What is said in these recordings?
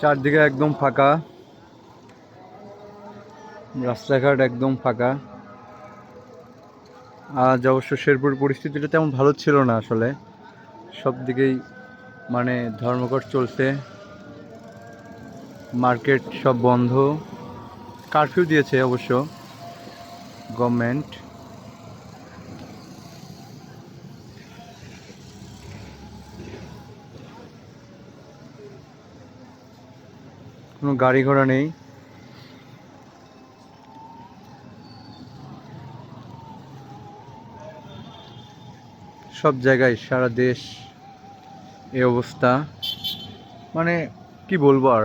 চারদিকে একদম ফাঁকা। রাস্তাঘাট একদম ফাঁকা। আজ অবশ্য শেরপুর পরিস্থিতিটা তেমন ভালো ছিল না আসলে। সব দিকেই মানে ধর্মঘট চলছে। মার্কেট সব বন্ধ। কারফিউ দিয়েছে অবশ্য গভর্নমেন্ট। কোনো গাড়ি ঘোড়া নেই। সব জায়গায় সারা দেশ এ অবস্থা। মানে কি বলব আর?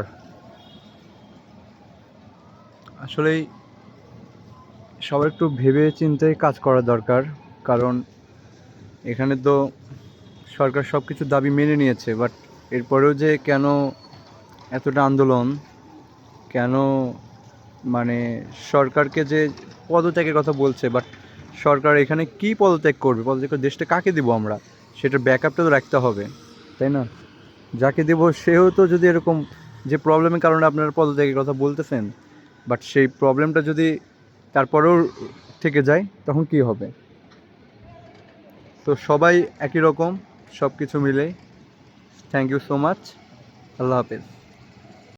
আসলেই সবার একটু ভেবে চিন্তে কাজ করা দরকার, কারণ এখানে তো সরকার সব কিছু দাবি মেনে নিয়েছে বাট এরপরেও যে কেন এতটা আন্দোলন কেন মানে সরকারকে যে পদত্যাগের কথা বলছে বাট সরকার এখানে কি পদত্যাগ করবে? পদত্যাগ করে দেশটা কাকে দেবো আমরা? সেটার ব্যাকআপটা তো রাখতে হবে, তাই না? যাকে দেব সেও তো যদি এরকম যে প্রবলেমের কারণে আপনারা পদত্যাগের কথা বলতেছেন বাট সেই প্রবলেমটা যদি তারপরেও থেকে যায়, তখন কি হবে? তো সবাই একই রকম সব কিছু মিলেই থ্যাংক ইউ সো মাচ আল্লাহ হাফেজ।